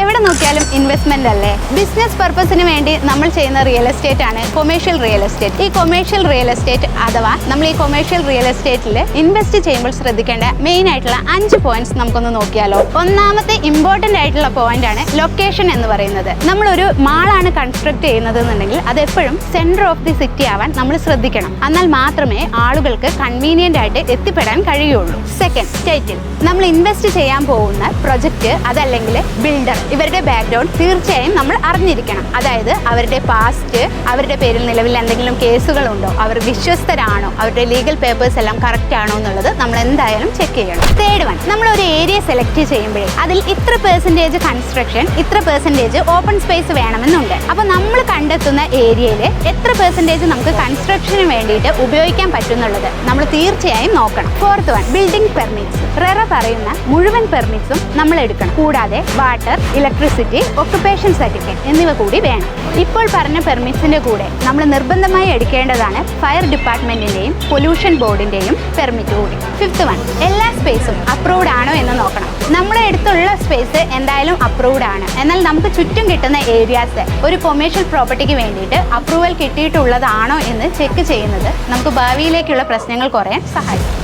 എവിടെ നോക്കിയാലും ഇൻവെസ്റ്റ്മെന്റ് അല്ലേ? ബിസിനസ് പർപ്പസിന് വേണ്ടി നമ്മൾ ചെയ്യുന്ന റിയൽ എസ്റ്റേറ്റ് ആണ് കൊമേഴ്ഷ്യൽ റിയൽ എസ്റ്റേറ്റ് ഈ കൊമേഴ്ഷ്യൽ റിയൽ എസ്റ്റേറ്റ് അഥവാ നമ്മൾ ഈ കൊമേഴ്ഷ്യൽ റിയൽ എസ്റ്റേറ്റിൽ ഇൻവെസ്റ്റ് ചെയ്യുമ്പോൾ ശ്രദ്ധിക്കേണ്ട മെയിൻ ആയിട്ടുള്ള അഞ്ച് പോയിന്റ്സ് നമുക്കൊന്ന് നോക്കിയാലോ. ഒന്നാമത്തെ ഇമ്പോർട്ടന്റ് ആയിട്ടുള്ള പോയിന്റ് ആണ് ലൊക്കേഷൻ എന്ന് പറയുന്നത്. നമ്മൾ ഒരു മാളാണ് കൺസ്ട്രക്ട് ചെയ്യുന്നത് എന്നുണ്ടെങ്കിൽ അത് എപ്പോഴും സെന്റർ ഓഫ് ദി സിറ്റി ആവാൻ നമ്മൾ ശ്രദ്ധിക്കണം. എന്നാൽ മാത്രമേ ആളുകൾക്ക് കൺവീനിയന്റ് ആയിട്ട് എത്തിപ്പെടാൻ കഴിയുള്ളൂ. സെക്കൻഡ് സ്റ്റേറ്റിൽ നമ്മൾ ഇൻവെസ്റ്റ് ചെയ്യാൻ പോകുന്ന പ്രൊജക്റ്റ് അതല്ലെങ്കിൽ ബിൽഡർ ഇവരുടെ ബാക്ക്ഗ്രൗണ്ട് തീർച്ചയായും നമ്മൾ അറിഞ്ഞിരിക്കണം. അതായത് അവരുടെ പാസ്റ്റ് അവരുടെ പേരിൽ നിലവിൽ എന്തെങ്കിലും കേസുകളുണ്ടോ അവർ വിശ്വസ്തരാണോ അവരുടെ ലീഗൽ പേപ്പേഴ്സ് എല്ലാം കറക്റ്റ് ആണോ എന്നുള്ളത് നമ്മൾ എന്തായാലും ചെക്ക് ചെയ്യണം. തേർഡ് വൺ നമ്മൾ ഒരു ഏരിയ സെലക്ട് ചെയ്യുമ്പോഴേ അതിൽ ഇത്ര പെർസെന്റേജ് കൺസ്ട്രക്ഷൻ ഇത്ര പെർസെന്റേജ് ഓപ്പൺ സ്പേസ് വേണമെന്നുണ്ട്. അപ്പോൾ നമ്മൾ കണ്ടെത്തുന്ന ഏരിയയിൽ എത്ര പെർസെന്റേജ് നമുക്ക് കൺസ്ട്രക്ഷന് വേണ്ടിയിട്ട് ഉപയോഗിക്കാൻ പറ്റുന്നുള്ളത് നമ്മൾ തീർച്ചയായും നോക്കണം. Fourth one building permits RERA പറയുന്ന മുഴുവൻ പെർമിറ്റ്സും നമ്മൾ എടുക്കണം. കൂടാതെ വാട്ടർ ഇലക്ട്രിസിറ്റി ഒക്കുപേഷൻ സർട്ടിഫിക്കറ്റ് എന്നിവ കൂടി വേണം. ഇപ്പോൾ പറഞ്ഞ പെർമിറ്റ്സിന്റെ കൂടെ നമ്മൾ നിർബന്ധമായി എടുക്കേണ്ടതാണ് ഫയർ ഡിപ്പാർട്ട്മെന്റിന്റെയും പൊല്യൂഷൻ ബോർഡിന്റെയും പെർമിറ്റ് കൂടി. ഫിഫ്ത്ത് വൺ എല്ലാ സ്പേസും അപ്രൂവ്ഡ് ആണോ എന്ന് നോക്കണം. നമ്മുടെ അടുത്തുള്ള സ്പേസ് എന്തായാലും അപ്രൂവ്ഡ് ആണ്. എന്നാൽ നമുക്ക് ചുറ്റും കിട്ടുന്ന ഏരിയാസ് ഒരു കൊമേഴ്ഷ്യൽ പ്രോപ്പർട്ടിക്ക് വേണ്ടിയിട്ട് അപ്രൂവൽ കിട്ടിയിട്ടുള്ളതാണോ എന്ന് ചെക്ക് ചെയ്യുന്നത് നമുക്ക് ഭാവിയിലേക്കുള്ള പ്രശ്നങ്ങൾ കുറയാൻ സഹായിക്കും.